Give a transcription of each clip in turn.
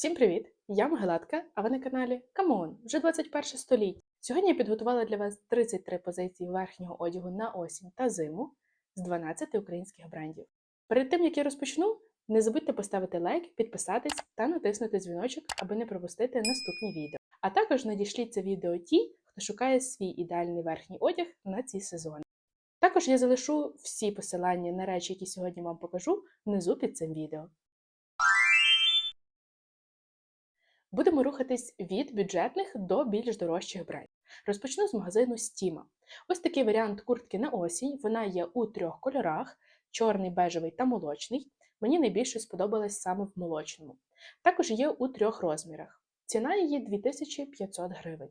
Всім привіт! Я Могилатка, а ви на каналі Камон, вже 21 століття. Сьогодні я підготувала для вас 33 позиції верхнього одягу на осінь та зиму з 12 українських брендів. Перед тим як я розпочну, не забудьте поставити лайк, підписатись та натиснути дзвіночок, аби не пропустити наступні відео. А також надішліть це відео ті, хто шукає свій ідеальний верхній одяг на ці сезони. Також я залишу всі посилання на речі, які сьогодні вам покажу, внизу під цим відео. Будемо рухатись від бюджетних до більш дорожчих брендів. Розпочну з магазину Стіма. Ось такий варіант куртки на осінь. Вона є у трьох кольорах: чорний, бежевий та молочний. Мені найбільше сподобалась саме в молочному. Також є у трьох розмірах. Ціна її 2500 гривень.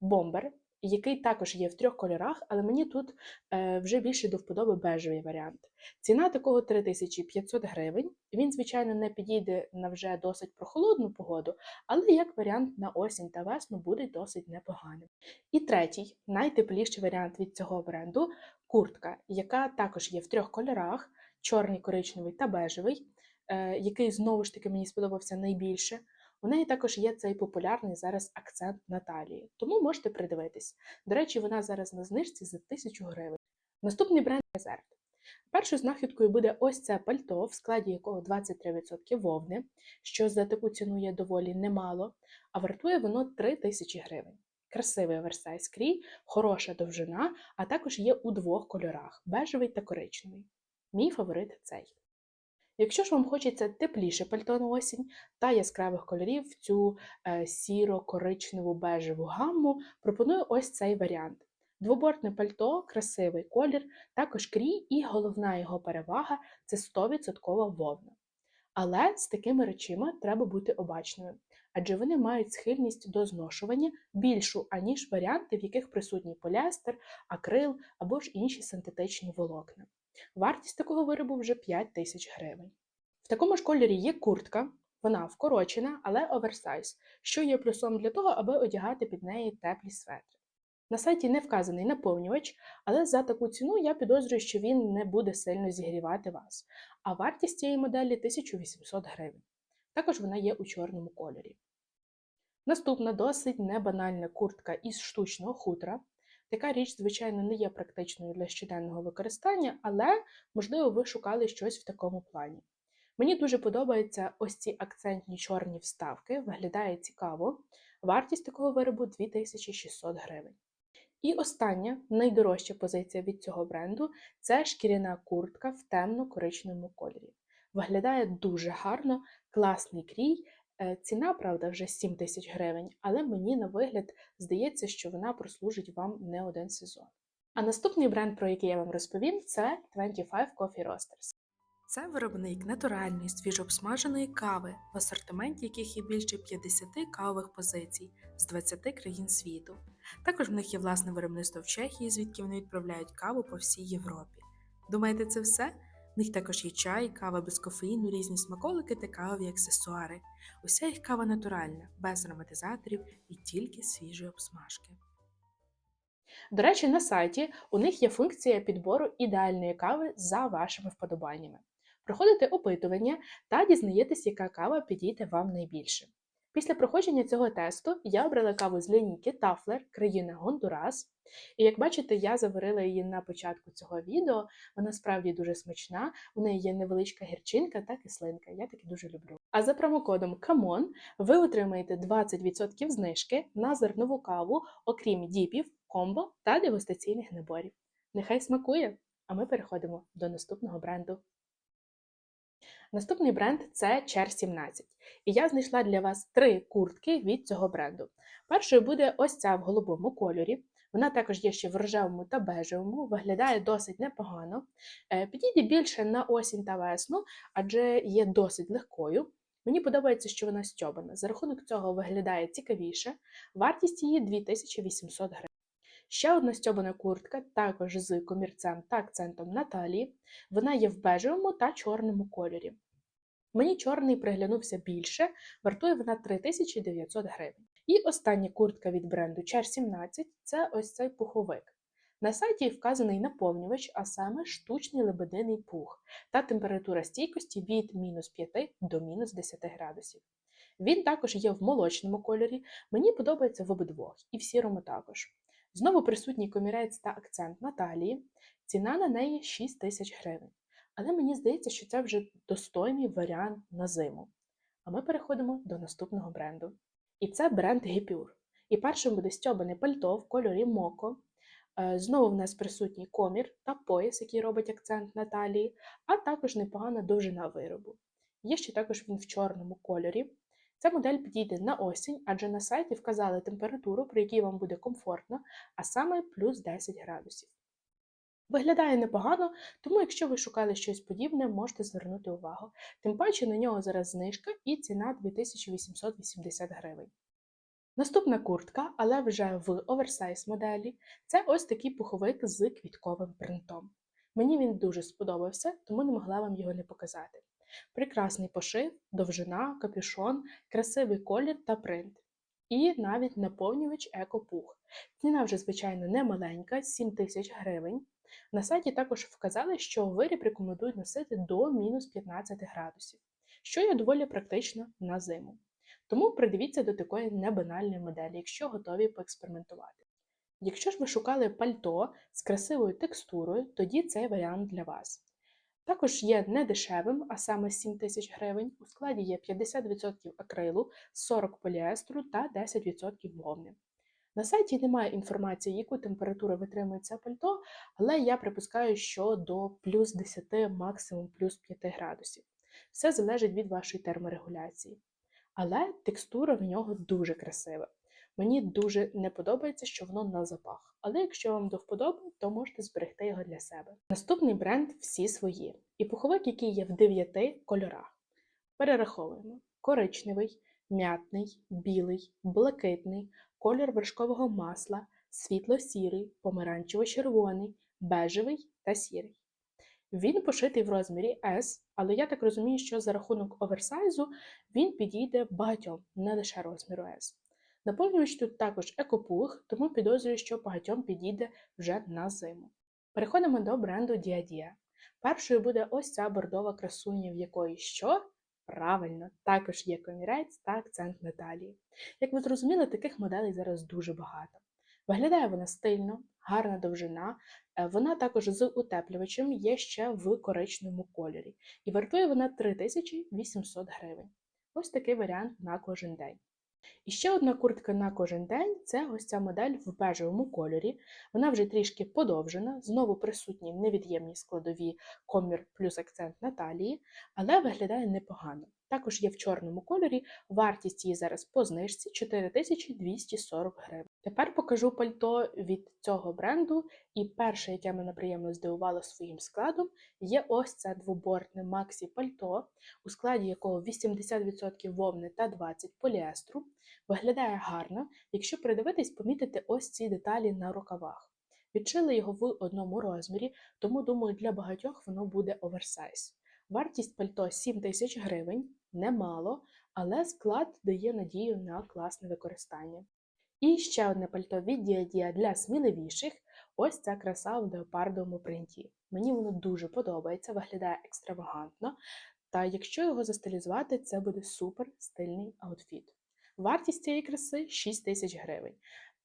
Бомбер, який також є в трьох кольорах, але мені тут е, вже більше до вподоби бежевий варіант. Ціна такого 3500 гривень. Він, звичайно, не підійде на вже досить прохолодну погоду, але як варіант на осінь та весну буде досить непоганим. І третій, найтепліший варіант від цього бренду куртка, яка також є в трьох кольорах: чорний, коричневий та бежевий, е, який знову ж таки мені сподобався найбільше. У неї також є цей популярний зараз акцент на талії, тому можете придивитись. До речі, вона зараз на знижці за 1000 гривень. Наступний бренд Резерв. Першою знахідкою буде ось це пальто, в складі якого 23% вовни, що за таку ціну є доволі немало, а вартує воно 3000 гривень. Красивий оверсайз крій, хороша довжина, а також є у двох кольорах бежевий та коричневий. Мій фаворит цей. Якщо ж вам хочеться тепліше пальто на осінь та яскравих кольорів в цю е, сіро-коричневу бежеву гамму, пропоную ось цей варіант. Двобортне пальто, красивий колір, також крій, і головна його перевага це 100% вовна. Але з такими речима треба бути обачною, адже вони мають схильність до зношування більшу, аніж варіанти, в яких присутній поліестер, акрил або ж інші синтетичні волокна. Вартість такого виробу вже 5 тисяч гривень. В такому ж кольорі є куртка, вона вкорочена, але оверсайз, що є плюсом для того, аби одягати під неї теплі светри. На сайті не вказаний наповнювач, але за таку ціну я підозрюю, що він не буде сильно зігрівати вас, а вартість цієї моделі 1800 гривень. Також вона є у чорному кольорі. Наступна досить небанальна куртка із штучного хутра. Така річ, звичайно, не є практичною для щоденного використання, але, можливо, ви шукали щось в такому плані. Мені дуже подобаються ось ці акцентні чорні вставки, виглядає цікаво. Вартість такого виробу 2600 гривень. І остання, найдорожча позиція від цього бренду це шкіряна куртка в темно-коричневому кольорі. Виглядає дуже гарно, класний крій. Е, Ціна, правда, вже 7 тисяч гривень, але мені на вигляд здається, що вона прослужить вам не один сезон. А наступний бренд, про який я вам розповім, це 25 Coffee Roasters. Це виробник натуральної свіжообсмаженої кави, в асортименті яких є більше 50 кавових позицій з 20 країн світу. Також в них є власне виробництво в Чехії, звідки вони відправляють каву по всій Європі. Думаєте, це все? В них також є чай, кава без кофеїну, різні смаколики та кавові аксесуари. Уся їх кава натуральна, без ароматизаторів і тільки свіжої обсмажки. До речі, на сайті у них є функція підбору ідеальної кави за вашими вподобаннями. Проходите опитування та дізнаєтесь, яка кава підійде вам найбільше. Після проходження цього тесту я обрала каву з лінійки Тафлер, країна Гондурас. І як бачите, я заварила її на початку цього відео. Вона справді дуже смачна, у неї є невеличка гірчинка та кислинка. Я таки дуже люблю. А за промокодом CAMON ви отримаєте 20% знижки на зернову каву, окрім діпів, комбо та дегустаційних наборів. Нехай смакує! А ми переходимо до наступного бренду. Наступний бренд це Чер 17. І я знайшла для вас три куртки від цього бренду. Першою буде ось ця в голубому кольорі. Вона також є ще в рожевому та бежевому, виглядає досить непогано. Е, Підійде більше на осінь та весну, адже є досить легкою. Мені подобається, що вона стьобана. За рахунок цього виглядає цікавіше. Вартість її 2800 гривень. Ще одна стьобана куртка, також з комірцем та акцентом на талії. Вона є в бежевому та чорному кольорі. Мені чорний приглянувся більше, вартує вона 3900 гривень. І остання куртка від бренду Чер 17 це ось цей пуховик. На сайті вказаний наповнювач, а саме штучний лебединий пух та температура стійкості від мінус 5 до мінус 10 градусів. Він також є в молочному кольорі. Мені подобається в обидвох, і в сірому також. Знову присутній комірець та акцент на талії. Ціна на неї 6 тисяч гривень. Але мені здається, що це вже достойний варіант на зиму. А ми переходимо до наступного бренду. І це бренд Гіпюр. І першим буде стьобане пальто в кольорі Моко. Е, Знову в нас присутній комір та пояс, який робить акцент на талії, а також непогана довжина виробу. Є ще також він в чорному кольорі. Ця модель підійде на осінь, адже на сайті вказали температуру, при якій вам буде комфортно, а саме плюс 10 градусів. Виглядає непогано, тому якщо ви шукали щось подібне, можете звернути увагу. Тим паче на нього зараз знижка і ціна 2880 гривень. Наступна куртка, але вже в оверсайз моделі, це ось такий пуховик з квітковим принтом. Мені він дуже сподобався, тому не могла вам його не показати. Прекрасний пошив, довжина, капюшон, красивий колір та принт. І навіть наповнювач екопух. Ціна вже, звичайно, не маленька 7 тисяч гривень. На сайті також вказали, що виріб рекомендують носити до мінус 15 градусів, що є доволі практично на зиму. Тому придивіться до такої небанальної моделі, якщо готові поекспериментувати. Якщо ж ви шукали пальто з красивою текстурою, тоді цей варіант для вас. Також є недешевим, а саме 7 тисяч гривень. У складі є 50% акрилу, 40 поліестру та 10% вовни. На сайті немає інформації, яку температуру витримує це пальто, але я припускаю, що до плюс 10, максимум плюс 5 градусів. Все залежить від вашої терморегуляції. Але текстура в нього дуже красива. Мені дуже не подобається, що воно на запах. Але якщо вам до вподоби, то можете зберегти його для себе. Наступний бренд всі свої. І пуховик, який є в 9 кольорах. Перераховуємо: коричневий, м'ятний, білий, блакитний, колір вершкового масла, світло-сірий, помаранчево-червоний, бежевий та сірий. Він пошитий в розмірі S, але я так розумію, що за рахунок оверсайзу він підійде багатьом, не лише розміру S. Наповнювач тут також екопух, тому підозрюю, що багатьом підійде вже на зиму. Переходимо до бренду Diadia. Першою буде ось ця бордова красуня, в якої що? Правильно, також є комірець та акцент на талії. Як ви зрозуміли, таких моделей зараз дуже багато. Виглядає вона стильно, гарна довжина, Е, Вона також з утеплювачем є ще в коричневому кольорі, і вартує вона 3800 гривень. Ось такий варіант на кожен день. І ще одна куртка на кожен день це ось ця модель в бежевому кольорі. Вона вже трішки подовжена, знову присутні невід'ємні складові комір плюс акцент на талії, але виглядає непогано. Також є в чорному кольорі, вартість її зараз по знижці 4240 гривень. Тепер покажу пальто від цього бренду, і перше, яке мене приємно здивувало своїм складом, є ось це двобортне Максі пальто, у складі якого 80% вовни та 20% поліестру. Виглядає гарно, якщо придивитись, помітите ось ці деталі на рукавах. Відшили його в одному розмірі, тому думаю, для багатьох воно буде оверсайз. Вартість пальто 7 тисяч гривень, немало, але склад дає надію на класне використання. І ще одне пальто від Діадія для сміливіших ось ця краса в леопардовому принті. Мені воно дуже подобається, виглядає екстравагантно, та якщо його застилізувати, це буде супер стильний аутфіт. Вартість цієї краси 6 тисяч гривень.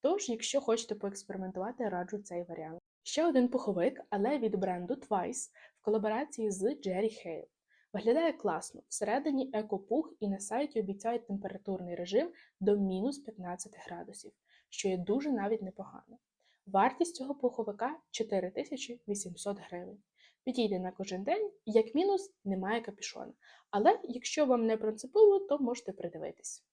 Тож, якщо хочете поекспериментувати, раджу цей варіант. Ще один пуховик, але від бренду Twice в колаборації з Jerry Hale. Виглядає класно, всередині екопух і на сайті обіцяють температурний режим до мінус 15 градусів, що є дуже навіть непогано. Вартість цього пуховика 4800 гривень. Підійде на кожен день, як мінус, немає капюшона. Але якщо вам не принципово, то можете придивитись.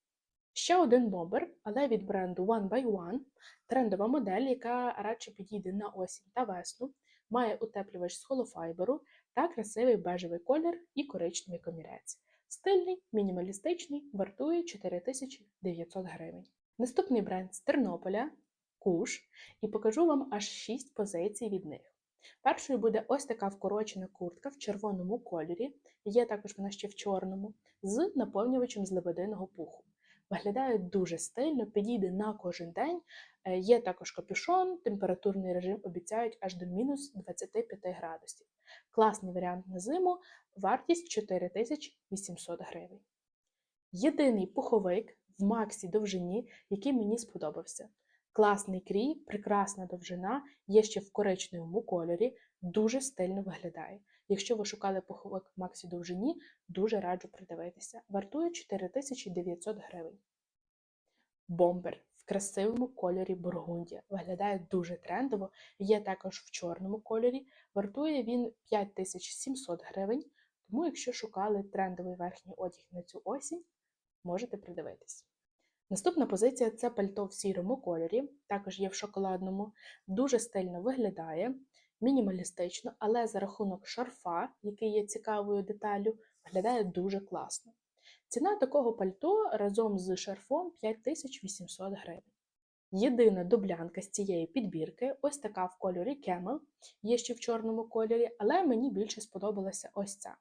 Ще один бомбер, але від бренду One by One, трендова модель, яка радше підійде на осінь та весну, має утеплювач з холофайберу та красивий бежевий колір і коричневий комірець. Стильний, мінімалістичний, вартує 4900 гривень. Наступний бренд з Тернополя Куш, і покажу вам аж 6 позицій від них. Першою буде ось така вкорочена куртка в червоному кольорі, є також вона ще в чорному, з наповнювачем з лебединого пуху. Виглядає дуже стильно, підійде на кожен день. Е, Є також капюшон, температурний режим обіцяють аж до мінус 25 градусів. Класний варіант на зиму, вартість 4800 гривень. Єдиний пуховик в максі довжині, який мені сподобався. Класний крій, прекрасна довжина, є ще в коричневому кольорі, дуже стильно виглядає. Якщо ви шукали пуховик максі довжині, дуже раджу придивитися. Вартує 4900 гривень. Бомбер в красивому кольорі бургундія. Виглядає дуже трендово, є також в чорному кольорі. Вартує він 5700 гривень. Тому, якщо шукали трендовий верхній одяг на цю осінь, можете придивитись. Наступна позиція це пальто в сірому кольорі, також є в шоколадному, дуже стильно виглядає, мінімалістично, але за рахунок шарфа, який є цікавою деталлю, виглядає дуже класно. Ціна такого пальто разом з шарфом 5800 гривень. Єдина дублянка з цієї підбірки, ось така в кольорі Camel, є ще в чорному кольорі, але мені більше сподобалася ось ця.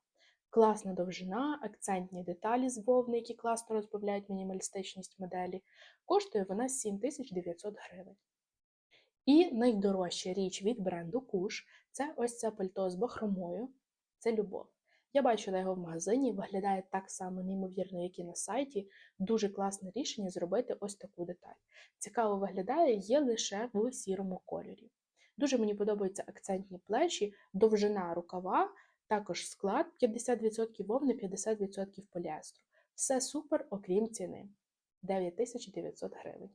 Класна довжина, акцентні деталі з вовни, які класно розбавляють мінімалістичність моделі. Коштує вона 7900 гривень. І найдорожча річ від бренду Kush – це ось це пальто з бахромою. Це любов. Я бачила його в магазині, виглядає так само неймовірно, як і на сайті. Дуже класне рішення зробити ось таку деталь. Цікаво виглядає, є лише в сірому кольорі. Дуже мені подобаються акцентні плечі, довжина рукава. Також склад 50% вовни, 50% поліестру. Все супер, окрім ціни 9900 гривень.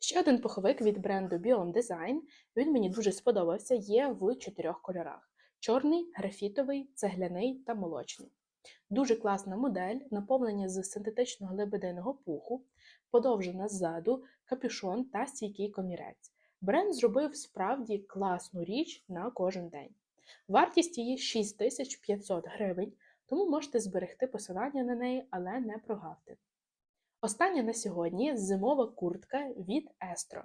Ще один пуховик від бренду Beyond Design. Він мені дуже сподобався, є в чотирьох кольорах: чорний, графітовий, цегляний та молочний. Дуже класна модель, наповнення з синтетичного лебединого пуху, подовжена ззаду, капюшон та стійкий комірець. Бренд зробив справді класну річ на кожен день. Вартість її 6500 гривень, тому можете зберегти посилання на неї, але не прогавте. Остання на сьогодні зимова куртка від Estro.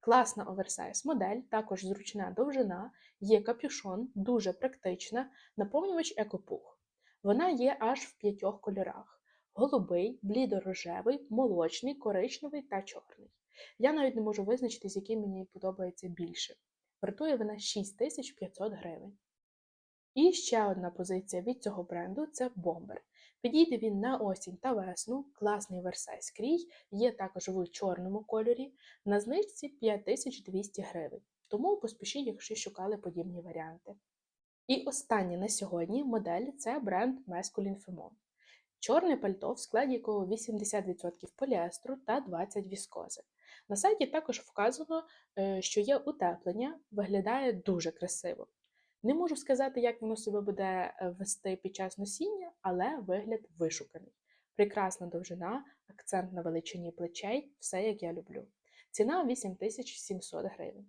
Класна оверсайз модель, також зручна довжина, є капюшон, дуже практична, наповнювач екопух. Вона є аж в п'ятьох кольорах: голубий, блідорожевий, молочний, коричневий та чорний. Я навіть не можу визначити, з який мені подобається більше. Вартує вона 6500 гривень. І ще одна позиція від цього бренду це бомбер. Підійде він на осінь та весну, класний версайз крій, є також в чорному кольорі, на знижці 5200 гривень. Тому поспішіть, якщо шукали подібні варіанти. І останнє на сьогодні модель це бренд Masculine Femon. Чорне пальто, в складі якого 80% поліестру та 20% віскози. На сайті також вказано, е, що є утеплення, виглядає дуже красиво. Не можу сказати, як воно себе буде е, вести під час носіння, але вигляд вишуканий. Прекрасна довжина, акцент на величині плечей, все як я люблю. Ціна 8700 гривень.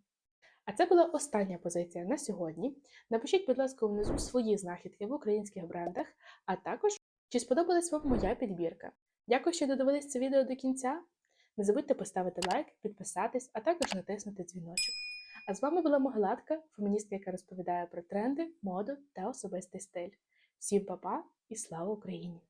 А це була остання позиція на сьогодні. Напишіть, будь ласка, внизу свої знахідки в українських брендах, а також чи сподобалась вам моя підбірка. Дякую, що додивились це відео до кінця. Не забудьте поставити лайк, підписатись, а також натиснути дзвіночок. А з вами була Могладка, феміністка, яка розповідає про тренди, моду та особистий стиль. Всім па-па і слава Україні!